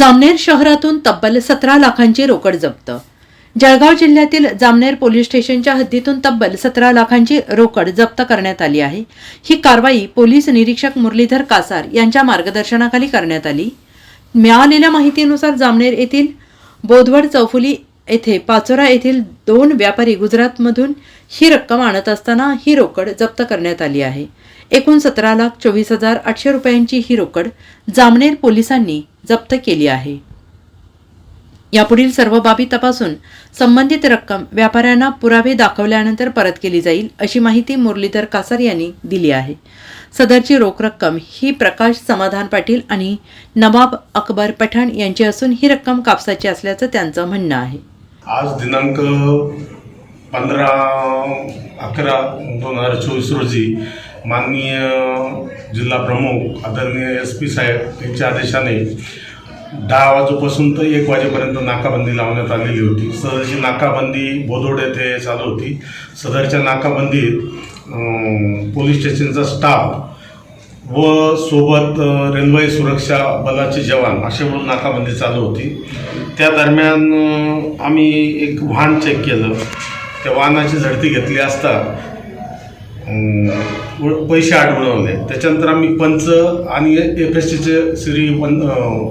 जामनेर शहरातून तब्बल सतरा लाखांची रोकड जप्त. जळगाव जिल्ह्यातील जामनेर पोलीस स्टेशनच्या हद्दीतून तब्बल सतरा लाखांची रोकड जप्त करण्यात आली आहे. ही कारवाई पोलीस निरीक्षक मुरलीधर कासार यांच्या मार्गदर्शनाखाली करण्यात आली. मिळालेल्या माहितीनुसार जामनेर येथील बोधवड चौफुली येथे पाचोरा येथील दोन व्यापारी गुजरातमधून ही रक्कम आणत असताना ही रोकड जप्त करण्यात आली आहे. एकूण सतरा लाख चोवीस हजार आठशे रुपयांची ही रोकड जामनेर पोलिसांनी जप्त केली आहे. यापुढील सर्व बाबी तपासून संबंधित रक्कम व्यापाऱ्यांना पुरावे दाखवल्यानंतर परत केली जाईल अशी माहिती मुरलीधर कासार यांनी दिली आहे. सदरची रोख रक्कम ही प्रकाश समाधान पाटील आणि नवाब अकबर पठाण यांची असून ही रक्कम कापसाची असल्याचं त्यांचं म्हणणं आहे. आज दिनांक पंधरा अकरा दोन हजार चोवीस रोजी माननीय जिल्हा प्रमुख आदरणीय एस पी साहेब यांच्या आदेशाने दहा वाजूपासून तर एक वाजेपर्यंत नाकाबंदी लावण्यात आलेली होती. सदरची नाकाबंदी बोदोड येथे चालू होती. सदरच्या नाकाबंदीत पोलीस स्टेशनचा स्टाफ व सोबत रेल्वे सुरक्षा बलाचे जवान असे म्हणून नाकाबंदी चालू होती. त्या दरम्यान आम्ही एक वाहन चेक केलं. त्या वाहनाची झडती घेतली असता पैसे आढळवले त्याच्यानंतर आम्ही पंच आणि एफ एस टीचे श्री वन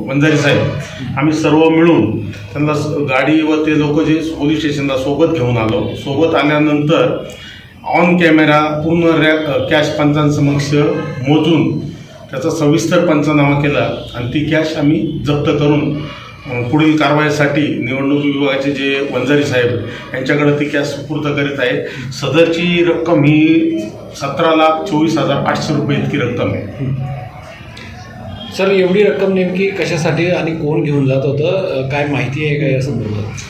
वंजारी साहेब आम्ही सर्व मिळून त्यांना स- गाडी व ते लोक जे पोलीस स्टेशनला सोबत घेऊन आलो. सोबत आल्यानंतर ऑन कॅमेरा पूर्ण रॅ कॅश पंचांसमक्ष मोजून त्याचा सविस्तर पंचनामा केला आणि ती कॅश आम्ही जप्त करून पुढील कारवाईसाठी निवडणूक विभागाचे जे वंजारी साहेब यांच्याकडे ती कॅश सुपूर्द करीत आहे सदरची रक्कम ही सतरा लाख चोवीस हजार आठशे रुपये इतकी रक्कम आहे. सर एवढी रक्कम नेमकी कशासाठी आणि कोण घेऊन जात होतं? काय माहिती आहे का या संदर्भात?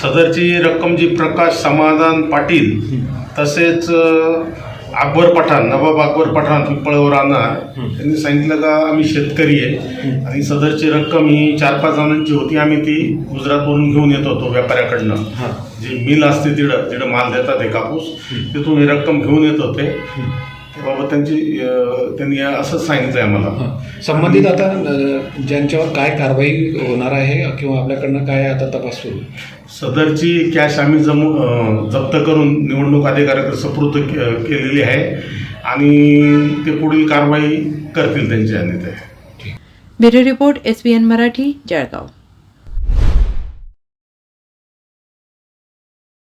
सदरची रक्कम जी प्रकाश समाधान पाटील तसेच अकबर पठाण नवाब अकबर पठाण पिंपळवर राहणार त्यांनी सांगितलं का आम्ही शेतकरी आहे. आणि सदरची रक्कम ही चार पाच जणांची होती. आम्ही ती गुजरातवरून घेऊन येत होतो व्यापाऱ्याकडनं. हां. जी मिल असते तिथं तिथं माल देतात हे कापूस. तिथून ही रक्कम घेऊन येत होते. त्याबाबत त्यांची त्यांनी असंच सांगितलं आहे आम्हाला. हां. संबंधित आता ज्यांच्यावर काय कारवाई होणार आहे किंवा आपल्याकडनं काय आता तपास सुरू? सदरची कॅश आम्ही जमू जप्त करून निवडणूक अधिकाऱ्याकडे सुपूर्द के- केलेली आहे. आणि ते पुढील कारवाई करतील त्यांच्या bureau report S B N Marathi Jalgaon.